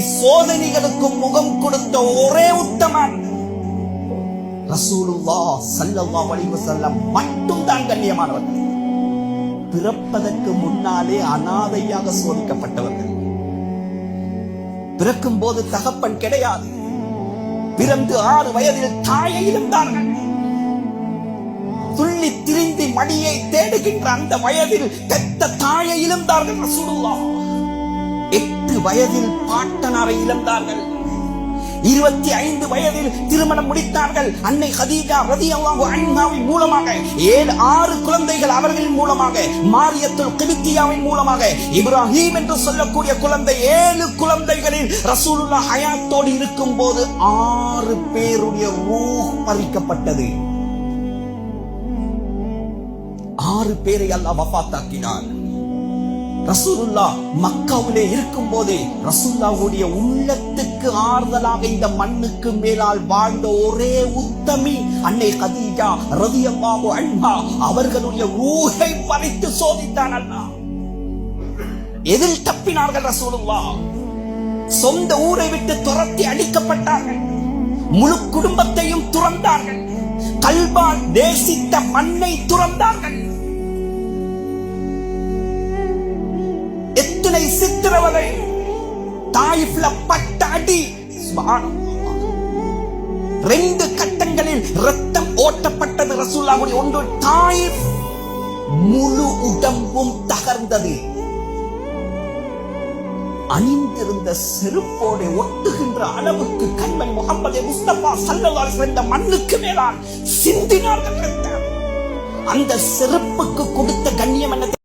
சோதனைகளுக்கு முகம் கொடுத்த ஒரே உத்தமன். ரசூலுல்லா சல்லல்லா வலிவு வஸல்லம் மட்டும் தான் கண்ணியமானவர்கள் பிறப்பதற்கு முன்னாலே அனாதையாக சோதிக்கப்பட்டவர்கள். பிறக்கும் போது தகப்பன் கிடையாது. பிறந்து ஆறு வயதில் தாயை இருந்தார்கள் துள்ளி திரிந்து மடியை தேடுகின்ற அந்த வயதில் பெத்த தாயை இழந்தார்கள் ரசூலுல்லா வயதில் பாட்டனாரை இழந்தார்கள். இருபத்தி ஐந்து வயதில் திருமணம் முடித்தார்கள். அன்னை ஹதீஜா ரதியல்லாஹு அன்ஹாவின் மூலமாக ஏழு ஆறு குழந்தைகள் அவர்களின் மூலமாக மாரியத்துல் கிபித்தியாவின் மூலமாக இப்ராஹிம் என்று சொல்லக்கூடிய குழந்தை ஏழு குழந்தைகளில் ரசூலுல்லா ஹயாத்தோடு இருக்கும் போது ஆறு பேருடைய ரூஹ் பறிக்கப்பட்டது. ஆறு பேரை அல்லாஹ் வஃபாத்தாக்கினார் ரசூல்லா மக்காவிலே இருக்கும் போதே ரசூல்லாவுடைய உள்ளத்துக்கு ஆறுதலாக இந்த மண்ணுக்கு மேலால் வாழ்ந்த ஒரே உத்தமி அன்னை கதீஜா ரதியம்மாவு அன்பா அவர்களுடைய ஊகை பறித்து சோதித்தான் அண்ணா எதில் தப்பினார்கள் ரசூலுல்லா? சொந்த ஊரை விட்டு துரத்தி அடிக்கப்பட்டார்கள் முழு குடும்பத்தையும் துறந்தார்கள். கல்பால் தேசித்த மண்ணை துறந்தார்கள். எத்தனை சித்திரவதை. தாயிஃப்ல பட்ட அடி ரெண்டு கட்டங்களில் ரத்தம் ஓட்டப்பட்டது ரசூல்லாவுடைய ஒன்று. தாயிஃப் முழு உடம்பும் தகர்ந்தது. அணிந்திருந்த செருப்போட ஒட்டுகின்ற அளவுக்கு கண்மணி முகமது முஸ்தபா சல்லல்லாஹு இருந்த மண்ணுக்கு மேலால் சிந்தினார்கள். அந்த செருப்புக்கு கொடுத்த கண்ணியம் என்ன